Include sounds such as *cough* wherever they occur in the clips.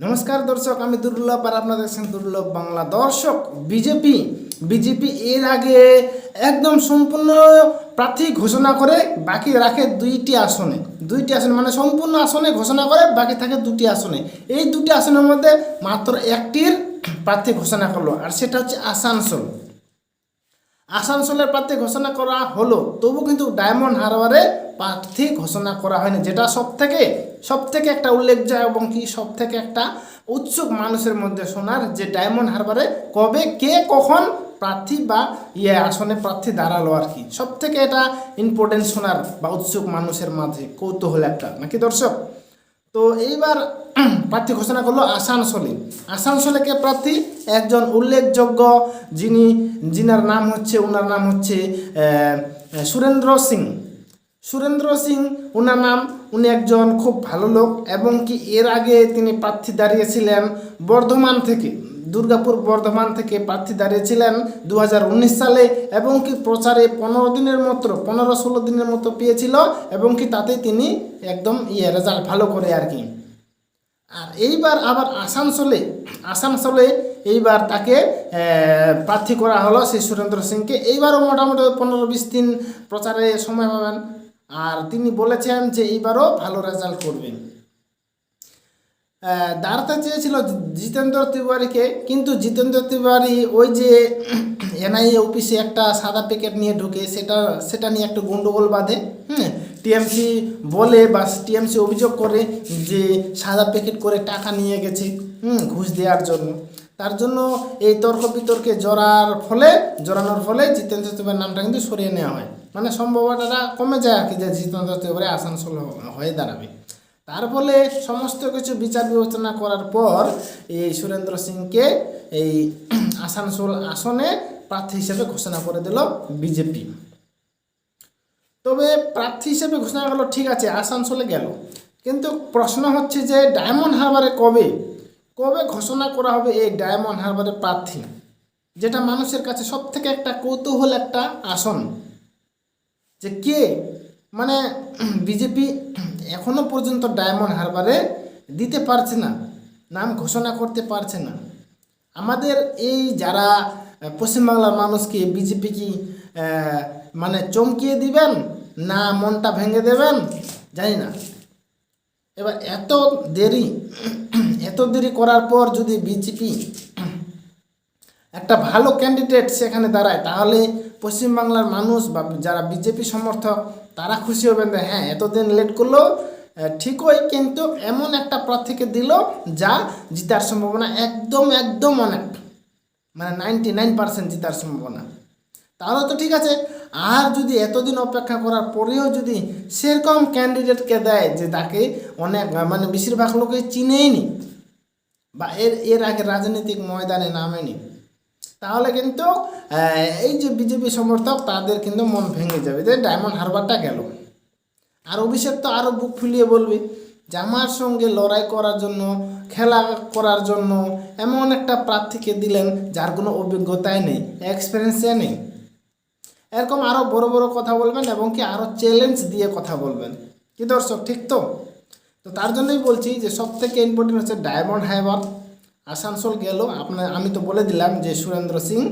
নমস্কার দর্শক, আমি দুর্লভ আর আপনারা দেখছেন দুর্লভ বাংলা দর্শক, বিজেপি। বিজেপি এর আগে একদম সম্পূর্ণ প্রার্থী ঘোষণা করে বাকি রাখে দুইটি আসনে। দুইটি আসনে মানে সম্পূর্ণ আসনে ঘোষণা করে, বাকি থাকে দুটি আসনে। এই দুটি আসনের মধ্যে মাত্র একটির প্রার্থী ঘোষণা করল, আর সেটা হচ্ছে আসানসোল। আসানসোলের প্রার্থী ঘোষণা করা হলো, তবু কিন্তু ডায়মন্ড হারবারে প্রার্থী ঘোষণা করা হয়নি, যেটা সব থেকে সব থেকে একটা উল্লেখযোগ্য এবং কি সব থেকে একটা উৎসুক মানুষের মধ্যে শোনার যে ডায়মন্ড হারবারে কবে, কে, কখন প্রার্থী বা ইয়ে আসনে প্রার্থী দাঁড়াল আর কি? সব থেকে এটা ইম্পর্টেন্ট শোনার বা উৎসুক মানুষের মাঝে কৌতূহল একটা, নাকি দর্শক? তো এইবার *clears throat* প্রার্থী ঘোষণা করল আসানসোলে। আসানসোলে কে প্রার্থী? একজন উল্লেখযোগ্য যিনি, যিনার নাম হচ্ছে ওনার নাম হচ্ছে সুরেন্দ্র সিং। সুরেন্দ্র সিং ওনার নাম, উনি একজন খুব ভালো লোক এবং কি এর আগে তিনি প্রার্থী দাঁড়িয়েছিলেন বর্ধমান থেকে, দুর্গাপুর বর্ধমান থেকে প্রার্থী দাঁড়িয়েছিলেন দু হাজার উনিশ সালে এবং কি প্রচারে পনেরো দিনের মতো, পনেরো ষোলো দিনের মতো পেয়েছিল এবং কি তাতে তিনি একদম ইয়ে রেজাল্ট ভালো করে আর কি। আর এইবার আবার আসানসোলে আসানসোলে এইবার তাকে প্রার্থী করা হলো সেই সুরেন্দ্র সিংকে। এইবারও মোটামুটি পনেরো বিশ দিন প্রচারে সময় পাবেন। আর তিনি বলেছেন যে এইবারও ভালো রেজাল্ট করবেন। দাঁড়াতে চেয়েছিল জিতেন্দ্র তিওয়ারিকে, কিন্তু জিতেন্দ্র তিওয়ারি ওই যে এনআইএ অফিসে একটা সাদা প্যাকেট নিয়ে ঢুকে, সেটা সেটা নিয়ে একটু গন্ডগোল বাঁধে, হুম? টিএমসি বলে বা টিএমসি অভিযোগ করে যে সাদা প্যাকেট করে টাকা নিয়ে গেছে, হুম, ঘুষ দেওয়ার জন্য। তার জন্য এই তর্ক বিতর্কে জড়ার ফলে, জড়ানোর ফলে জিতেন্দ্র তিওয়ারির নামটা কিন্তু সরিয়ে নেওয়া হয়। মানে সম্ভাবনাটা কমে যায় আর কি যে জিতেন্দ্র তিওয়ারি আসানসোল হয়ে দাঁড়াবে। তার ফলে সমস্ত কিছু বিচার বিবেচনা করার পর এই সুরেন্দ্র সিংকে এই *clears throat* আসানসোল আসনে প্রার্থী হিসেবে ঘোষণা করে দিল বিজেপি। তবে প্রার্থী হিসেবে ঘোষণা করল ঠিক আছে, আসানসোলে গেল। কিন্তু প্রশ্ন হচ্ছে যে ডায়মন্ড হারবারে কবে? কবে ঘোষণা করা হবে এই ডায়মন্ড হারবারের প্রার্থী? যেটা মানুষের কাছে সব থেকে একটা কৌতূহল একটা আসন। যে কে? মানে বিজেপি এখনও পর্যন্ত ডায়মন্ড হারবারে দিতে পারছে না, নাম ঘোষণা করতে পারছে না। আমাদের এই যারা পশ্চিমবাংলার মানুষকে বিজেপি কি মানে চমকিয়ে দিবেন না মনটা ভেঙে দেবেন? জানি না। এবার এত দেরি এত দেরি করার পর যদি বিজেপি একটা ভালো ক্যান্ডিডেট সেখানে দাঁড়ায়, তাহলে পশ্চিমবাংলার মানুষ বা যারা বিজেপি সমর্থক, তারা খুশি হবেন যে হ্যাঁ এতদিন লেট করল ঠিকই, কিন্তু এমন একটা প্রার্থীকে দিল যা জিতার সম্ভাবনা একদম একদম অনেক। মানে নাইনটি নাইন পার্সেন্ট জিতার সম্ভাবনা। তাহলে তো ঠিক আছে, আর যদি এতদিন অপেক্ষা করার পরেও যদি সেরকম ক্যান্ডিডেটকে দেয় যে তাকে অনেক মানে বেশিরভাগ লোকে চিনেই নি বা এর এর আগে রাজনৈতিক ময়দানে নামেনি তাহলে কিন্তু এই যে বিজেপি সমর্থক, তাদের কিন্তু মন ভেঙে যাবে। যে ডায়মন্ড হারবারটা গেল। আর অভিষেক তো আরও বুক ফুলিয়ে বলবে যে আমার সঙ্গে লড়াই করার জন্য, খেলা করার জন্য এমন একটা প্রার্থীকে দিলেন যার কোনো অভিজ্ঞতাই নেই এক্সপিরিয়েন্সে নেই। এরকম আরও বড় বড় কথা বলবেন এবং কি আরও চ্যালেঞ্জ দিয়ে কথা বলবেন। কি দর্শক, ঠিক তো? তো তার জন্যই বলছি যে সব থেকে ইম্পর্টেন্ট হচ্ছে ডায়মন্ড হাইবার আসানসোল গেল। আপনার, আমি তো বলে দিলাম যে সুরেন্দ্র সিং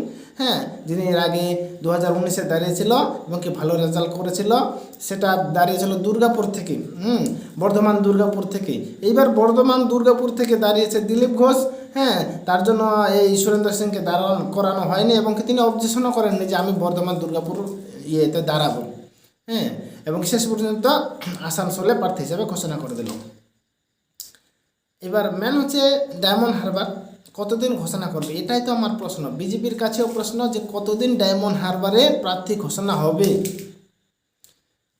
হ্যাঁ যিনি এর আগে দু হাজার উনিশে দাঁড়িয়েছিল এবং কি ভালো রেজাল্ট করেছিল, সেটা দাঁড়িয়েছিল দুর্গাপুর থেকে, হুম, বর্ধমান দুর্গাপুর থেকে। এইবার বর্ধমান দুর্গাপুর থেকে দাঁড়িয়েছে দিলীপ ঘোষ হ্যাঁ তার জন্য এই সুরেন্দ্র সিংকে দাঁড়ানো করানো হয়নি এবং কি তিনি অবজেশনও করেননি যে আমি বর্ধমান দুর্গাপুর ইয়েতে দাঁড়াবো হ্যাঁ এবং শেষ পর্যন্ত আসানসোলে প্রার্থী হিসেবে ঘোষণা করে দিল। এবার মেন হচ্ছে ডায়মন্ড হারবার কতদিন ঘোষণা করবে? এটাই তো আমার প্রশ্ন। বিজেপির কাছেও প্রশ্ন যে কতদিন ডায়মন্ড হারবারে প্রার্থী ঘোষণা হবে?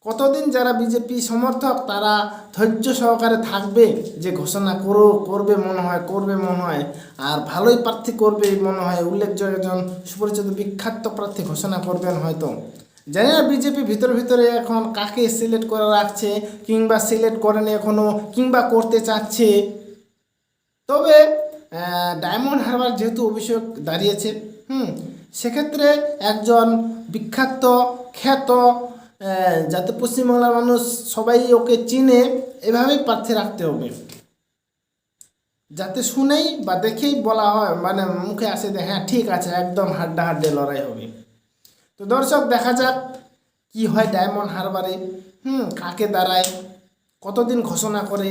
কতদিন যারা বিজেপি সমর্থক, তারা ধৈর্য সহকারে থাকবে যে ঘোষণা করো করবে মনে হয়, করবে মনে হয়। আর ভালোই প্রার্থী করবে মনে হয়, উল্লেখযোগ্য একজন সুপরিচিত বিখ্যাত প্রার্থী ঘোষণা করবেন হয়তো। জানি না বিজেপি ভিতরে ভিতরে এখন কাকে সিলেক্ট করে রাখছে, কিংবা সিলেক্ট করেনি এখনও কিংবা করতে চাচ্ছে। তবে ডায়মন্ড হারবার যেহেতু অভিষেক দাঁড়িয়েছে, হুম, সেক্ষেত্রে একজন বিখ্যাত, খ্যাত যাতে পশ্চিমবাংলার মানুষ সবাই ওকে চিনে, এভাবেই প্রার্থী রাখতে হবে। যাতে শুনেই বা দেখেই বলা হয় মানে মুখে আসে যে হ্যাঁ ঠিক আছে, একদম হাড্ডা হাড্ডে লড়াই হবে। তো দর্শক, দেখা যাক কি হয় ডায়মন্ড হারবারে, হুম, কাকে দাঁড়ায়, কতদিন ঘোষণা করে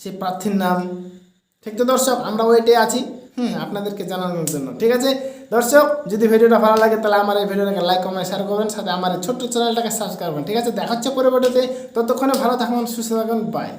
সে প্রার্থীর নাম ঠিক তো দর্শক আমরা ওয়েটে আছি। হুম, আপনাদেরকে জানানোর জন্য। ঠিক আছে? দর্শক, যদি ভিডিওটা ভালো লাগে, তাহলে আমার এই ভিডিওটাকে লাইক কমেন্ট শেয়ার করবেন, সাথে আমার ছোট্ট চ্যানেলটাকে সাবস্ক্রাইব করবেন। ঠিক আছে? দেখা হচ্ছে ভিডিওতে ততক্ষণে ভালো থাকুন, সুস্থ থাকুন বাই